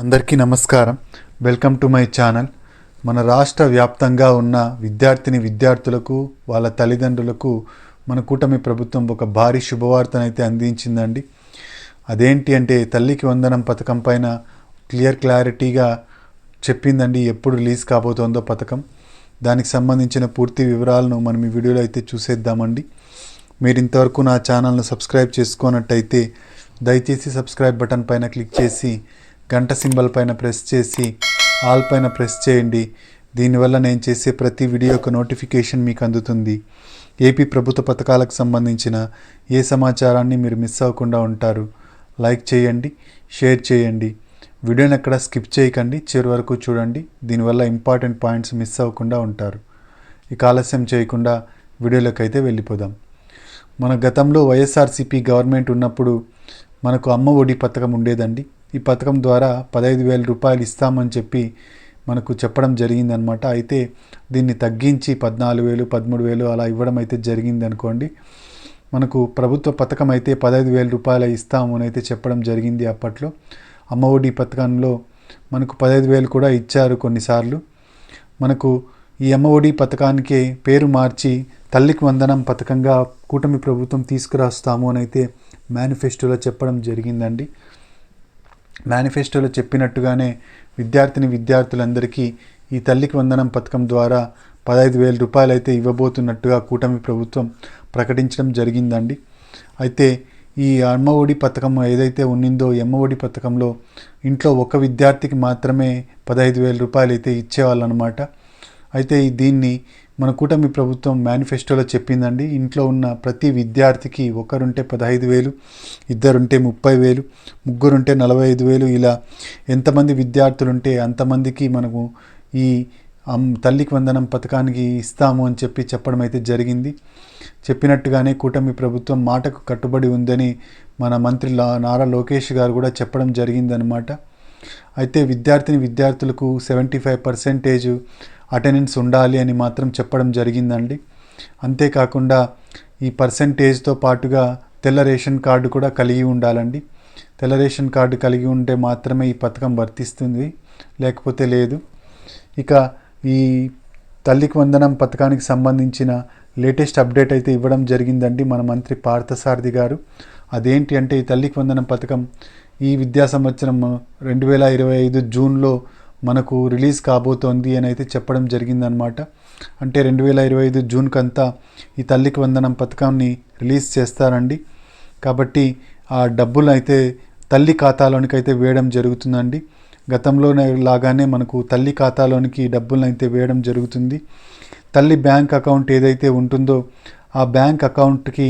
అందరికీ నమస్కారం. Welcome to my channel. మన రాష్ట్ర వ్యాప్తంగా ఉన్న విద్యార్థిని విద్యార్థులకు వాళ్ళ తల్లిదండ్రులకు మన కూటమి ప్రభుత్వం ఒక భారీ శుభవార్తనైతే అందించిందండి. అదేంటి అంటే తల్లికి వందనం పథకం పైన క్లియర్ క్లారిటీగా చెప్పిందండి ఎప్పుడు రిలీజ్ కాబోతోందో పథకం. దానికి సంబంధించిన పూర్తి వివరాలను మనం ఈ వీడియోలో అయితే చూసేద్దామండి. మీరు ఇంతవరకు నా ఛానల్ను సబ్స్క్రైబ్ చేసుకున్నట్టయితే దయచేసి సబ్స్క్రైబ్ బటన్ పైన క్లిక్ చేసి గంట సింబల్ పైన ప్రెస్ చేసి ఆల్ పైన ప్రెస్ చేయండి. దీనివల్ల నేను చేసే ప్రతి వీడియో యొక్క నోటిఫికేషన్ మీకు అందుతుంది. ఏపీ ప్రభుత్వ పథకాలకు సంబంధించిన ఏ సమాచారాన్ని మీరు మిస్ అవ్వకుండా ఉంటారు. లైక్ చేయండి షేర్ చేయండి. వీడియోని ఎక్కడ స్కిప్ చేయకండి చివరి వరకు చూడండి. దీనివల్ల ఇంపార్టెంట్ పాయింట్స్ మిస్ అవ్వకుండా ఉంటారు. ఇక ఆలస్యం చేయకుండా వీడియోలోకి అయితే వెళ్ళిపోదాం. మన గతంలో వైఎస్ఆర్సీపీ గవర్నమెంట్ ఉన్నప్పుడు మనకు అమ్మ ఒడి పథకం ఉండేదండి. ఈ పథకం ద్వారా పదహైదు వేల రూపాయలు ఇస్తామని చెప్పి మనకు చెప్పడం జరిగిందనమాట. అయితే దీన్ని తగ్గించి పద్నాలుగు వేలు పదమూడు వేలు అలా ఇవ్వడం అయితే జరిగింది అనుకోండి. మనకు ప్రభుత్వ పథకం అయితే పదహైదు వేల రూపాయలు ఇస్తాము అని అయితే చెప్పడం జరిగింది అప్పట్లో. అమ్మఒడి పథకంలో మనకు పదహైదు వేలు కూడా ఇచ్చారు కొన్నిసార్లు. మనకు ఈ అమ్మఒడి పథకానికే పథకానికి పేరు మార్చి తల్లికి వందనం పథకంగా కూటమి ప్రభుత్వం తీసుకురాస్తాము అని అయితే మేనిఫెస్టోలో చెప్పడం జరిగిందండి. మేనిఫెస్టోలో చెప్పినట్టుగానే విద్యార్థిని విద్యార్థులందరికీ ఈ తల్లికి వందనం పథకం ద్వారా పదహైదు వేల రూపాయలు అయితే ఇవ్వబోతున్నట్టుగా కూటమి ప్రభుత్వం ప్రకటించడం జరిగిందండి. అయితే ఈ అమ్మ ఒడి పథకం ఏదైతే ఉన్నిందో ఎమ్మఒడి ఒడి పథకంలో ఇంట్లో ఒక విద్యార్థికి మాత్రమే పదహైదు వేల రూపాయలు అయితే ఇచ్చేవాళ్ళు అనమాట అయితే దీన్ని మన కూటమి ప్రభుత్వం మేనిఫెస్టోలో చెప్పిందండి ఇంట్లో ఉన్న ప్రతి విద్యార్థికి ఒకరుంటే పదహైదు వేలు ఇద్దరుంటే ముప్పై వేలు ముగ్గురుంటే నలభై ఐదు వేలు ఇలా ఎంతమంది విద్యార్థులుంటే అంతమందికి మనము ఈ తల్లికి వందనం పథకానికి ఇస్తాము అని చెప్పి చెప్పడం అయితే జరిగింది. చెప్పినట్టుగానే కూటమి ప్రభుత్వం మాటకు కట్టుబడి ఉందని మన మంత్రి లా- నారా లోకేష్ గారు కూడా చెప్పడం జరిగిందనమాట అయితే విద్యార్థిని విద్యార్థులకు సెవెంటీ ఫైవ్ పర్సెంటేజ్ అటెండెన్స్ ఉండాలి అని మాత్రం చెప్పడం జరిగిందండి. అంతేకాకుండా ఈ పర్సెంటేజ్తో పాటుగా తెల్ల రేషన్ కార్డు కూడా కలిగి ఉండాలండి. తెల్ల రేషన్ కార్డు కలిగి ఉంటే మాత్రమే ఈ పథకం వర్తిస్తుంది లేకపోతే లేదు. ఇక ఈ తల్లికి వందనం పథకానికి సంబంధించిన లేటెస్ట్ అప్డేట్ అయితే ఇవ్వడం జరిగిందండి మన మంత్రి పార్థసారథి గారు. అదేంటి అంటే ఈ తల్లికి వందనం పథకం? ఈ విద్యా సంవత్సరం రెండు వేల ఇరవై ఐదు జూన్లో మనకు రిలీజ్ కాబోతోంది అని అయితే చెప్పడం జరిగిందనమాట అంటే రెండు వేల ఇరవై ఐదు జూన్కంతా ఈ తల్లికి వందనం పథకాన్ని రిలీజ్ చేస్తారండి. కాబట్టి ఆ డబ్బులు అయితే తల్లి ఖాతాలోనికి అయితే వేయడం జరుగుతుందండి. గతంలో లాగానే మనకు తల్లి ఖాతాలోనికి డబ్బులను అయితే వేయడం జరుగుతుంది. తల్లి బ్యాంక్ అకౌంట్ ఏదైతే ఉంటుందో ఆ బ్యాంక్ అకౌంట్కి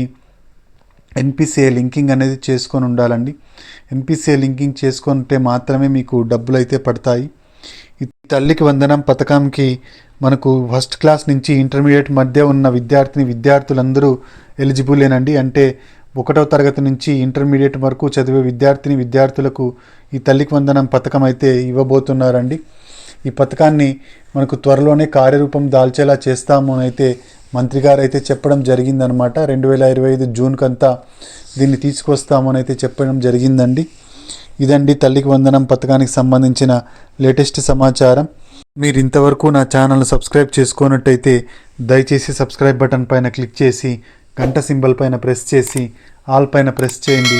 ఎన్పిసిఐ లింకింగ్ అనేది చేసుకొని ఉండాలండి. ఎన్పిసిఐ లింకింగ్ చేసుకుంటే మాత్రమే మీకు డబ్బులు అయితే పడతాయి. ఈ తల్లికి వందనం పథకంకి మనకు ఫస్ట్ క్లాస్ నుంచి ఇంటర్మీడియట్ మధ్య ఉన్న విద్యార్థిని విద్యార్థులందరూ ఎలిజిబులేనండి. అంటే ఒకటో తరగతి నుంచి ఇంటర్మీడియట్ వరకు చదివే విద్యార్థిని విద్యార్థులకు ఈ తల్లికి వందనం పథకం అయితే ఇవ్వబోతున్నారండి. ఈ పథకాన్ని మనకు త్వరలోనే కార్యరూపం దాల్చేలా చేస్తాము అని అయితే మంత్రి గారు అయితే చెప్పడం జరిగిందనమాట రెండు వేల ఇరవై ఐదు జూన్కంతా దీన్ని తీసుకొస్తామని అయితే చెప్పడం జరిగిందండి. ఇదండి తల్లికి వందనం పథకానికి సంబంధించిన లేటెస్ట్ సమాచారం. మీరు ఇంతవరకు నా ఛానల్ సబ్స్క్రైబ్ చేసుకున్నట్టయితే దయచేసి సబ్స్క్రైబ్ బటన్ పైన క్లిక్ చేసి గంట సింబల్ పైన ప్రెస్ చేసి ఆల్ పైన ప్రెస్ చేయండి.